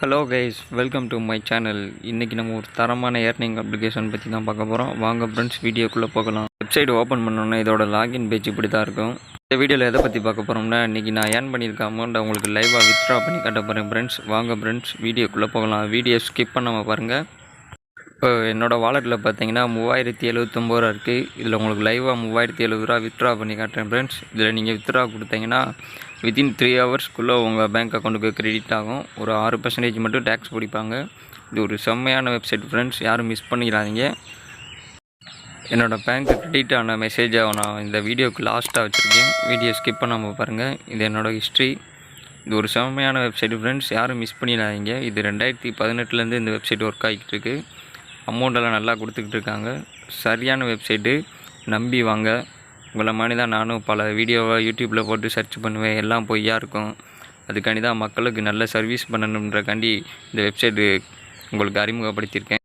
Hello guys welcome to my channel இன்றைக்கி நம்ம ஒரு தரமான ஏர்னிங் அப்ளிகேஷன் பற்றி தான் பார்க்க போகிறோம் வாங்க ஃப்ரெண்ட்ஸ் வீடியோக்குள்ளே போகலாம். வெப்சைட் ஓப்பன் பண்ணோன்னா இதோட லாகின் பேஜ் இப்படி தான் இருக்கும். இந்த வீடியோவில் எதை பற்றி பார்க்க போகிறோம்னா இன்றைக்கி நான் ஏர்ன் பண்ணியிருக்க அமௌண்ட்டை உங்களுக்கு லைவாக வித்ட்ரா பண்ணி காட்ட போகிறேன் ஃப்ரெண்ட்ஸ் வாங்க ஃப்ரெண்ட்ஸ் வீடியோக்குள்ளே போகலாம். வீடியோ ஸ்கிப் பண்ணாமல் பாருங்கள் இப்போ என்னோடய வாலெட்டில் பார்த்தீங்கன்னா மூவாயிரத்தி எழுபத்தொம்பது ரூபா இருக்குது இதில் உங்களுக்கு லைவாக மூவாயிரத்தி எழுபது ரூபா வித்ட்ரா பண்ணி காட்டுறேன் ஃப்ரெண்ட்ஸ் இதில் நீங்கள் வித்ட்ரா கொடுத்தீங்கன்னா வித்தின் த்ரீ ஹவர்ஸ்க்குள்ளே உங்கள் பேங்க் அக்கௌண்ட்டுக்கு கிரெடிட் ஆகும். ஒரு ஆறு பர்சன்டேஜ் மட்டும் டேக்ஸ் பிடிப்பாங்க. இது ஒரு செம்மையான வெப்சைட் ஃப்ரெண்ட்ஸ் யாரும் மிஸ் பண்ணிடாதீங்க. என்னோடய பேங்க் கிரெடிட் ஆன மெசேஜை நான் இந்த வீடியோக்கு லாஸ்ட்டாக வச்சுருக்கேன். வீடியோ ஸ்கிப் பண்ணாமல் பாருங்கள் இது என்னோடய ஹிஸ்ட்ரி இது ஒரு செம்மையான வெப்சைட் ஃப்ரெண்ட்ஸ் யாரும் மிஸ் பண்ணிடாதீங்க. இது ரெண்டாயிரத்தி பதினெட்டுலேருந்து இந்த வெப்சைட் ஒர்க் ஆகிட்டு இருக்குது அமௌண்ட்டெல்லாம் நல்லா கொடுத்துக்கிட்டு இருக்காங்க. சரியான வெப்சைட்டு நம்பி வாங்க. உங்களை மாதிரி தான் நானும் பல வீடியோவை யூடியூப்பில் போட்டு சர்ச் பண்ணுவேன். எல்லாம் பொய்யா இருக்கும். அதுக்காண்டி தான் மக்களுக்கு நல்ல சர்வீஸ் பண்ணணுன்றக்காண்டி இந்த வெப்சைட்டு உங்களுக்கு அறிமுகப்படுத்தியிருக்கேன்.